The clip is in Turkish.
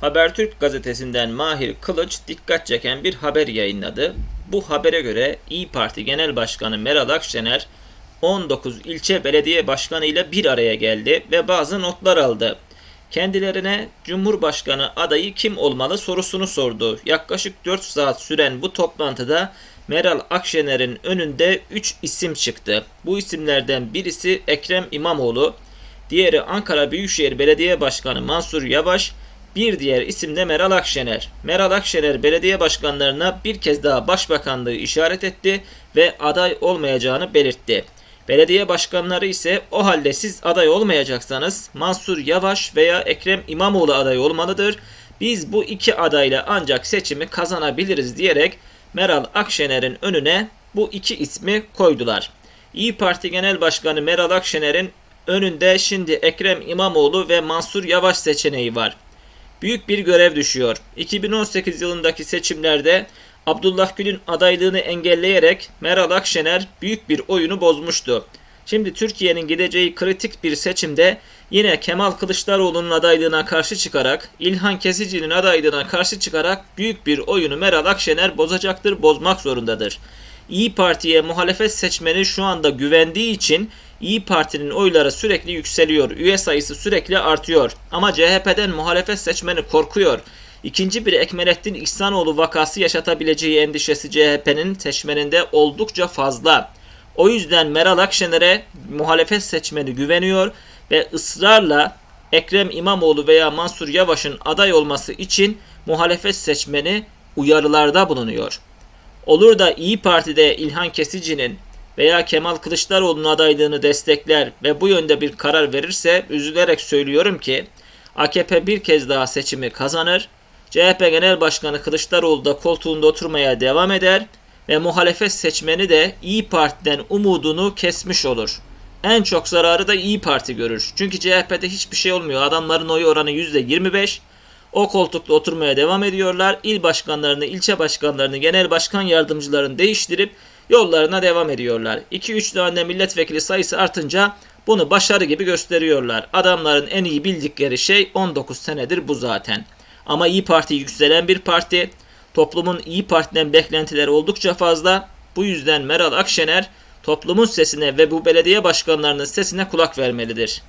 Habertürk gazetesinden Mahir Kılıç dikkat çeken bir haber yayınladı. Bu habere göre İyi Parti Genel Başkanı Meral Akşener 19 ilçe belediye başkanı ile bir araya geldi ve bazı notlar aldı. Kendilerine Cumhurbaşkanı adayı kim olmalı sorusunu sordu. Yaklaşık 4 saat süren bu toplantıda Meral Akşener'in önünde 3 isim çıktı. Bu isimlerden birisi Ekrem İmamoğlu, diğeri Ankara Büyükşehir Belediye Başkanı Mansur Yavaş, bir diğer isim de Meral Akşener. Meral Akşener belediye başkanlarına bir kez daha başbakanlığı işaret etti ve aday olmayacağını belirtti. Belediye başkanları ise o halde siz aday olmayacaksanız Mansur Yavaş veya Ekrem İmamoğlu aday olmalıdır. Biz bu iki adayla ancak seçimi kazanabiliriz diyerek Meral Akşener'in önüne bu iki ismi koydular. İyi Parti Genel Başkanı Meral Akşener'in önünde şimdi Ekrem İmamoğlu ve Mansur Yavaş seçeneği var büyük bir görev düşüyor. 2018 yılındaki seçimlerde Abdullah Gül'ün adaylığını engelleyerek Meral Akşener büyük bir oyunu bozmuştu. Şimdi Türkiye'nin gideceği kritik bir seçimde yine Kemal Kılıçdaroğlu'nun adaylığına karşı çıkarak, İlhan Kesici'nin adaylığına karşı çıkarak büyük bir oyunu Meral Akşener bozacaktır, bozmak zorundadır. İyi Parti'ye muhalefet seçmeni şu anda güvendiği için İyi Parti'nin oyları sürekli yükseliyor. Üye sayısı sürekli artıyor. Ama CHP'den muhalefet seçmeni korkuyor. İkinci bir Ekmelettin İhsanoğlu vakası yaşatabileceği endişesi CHP'nin seçmeninde oldukça fazla. O yüzden Meral Akşener'e muhalefet seçmeni güveniyor ve ısrarla Ekrem İmamoğlu veya Mansur Yavaş'ın aday olması için muhalefet seçmeni uyarılarda bulunuyor. Olur da İyi Parti'de İlhan Kesici'nin veya Kemal Kılıçdaroğlu'nun adaylığını destekler ve bu yönde bir karar verirse üzülerek söylüyorum ki AKP bir kez daha seçimi kazanır. CHP Genel Başkanı Kılıçdaroğlu da koltuğunda oturmaya devam eder ve muhalefet seçmeni de İyi Parti'den umudunu kesmiş olur. En çok zararı da İyi Parti görür. Çünkü CHP'de hiçbir şey olmuyor. Adamların oy oranı %25. O koltukta oturmaya devam ediyorlar. İl başkanlarını, ilçe başkanlarını, genel başkan yardımcılarını değiştirip yollarına devam ediyorlar. 2-3 tane milletvekili sayısı artınca bunu başarı gibi gösteriyorlar. Adamların en iyi bildikleri şey 19 senedir bu zaten. Ama İyi Parti yükselen bir parti. Toplumun İyi Parti'den beklentileri oldukça fazla. Bu yüzden Meral Akşener toplumun sesine ve bu belediye başkanlarının sesine kulak vermelidir.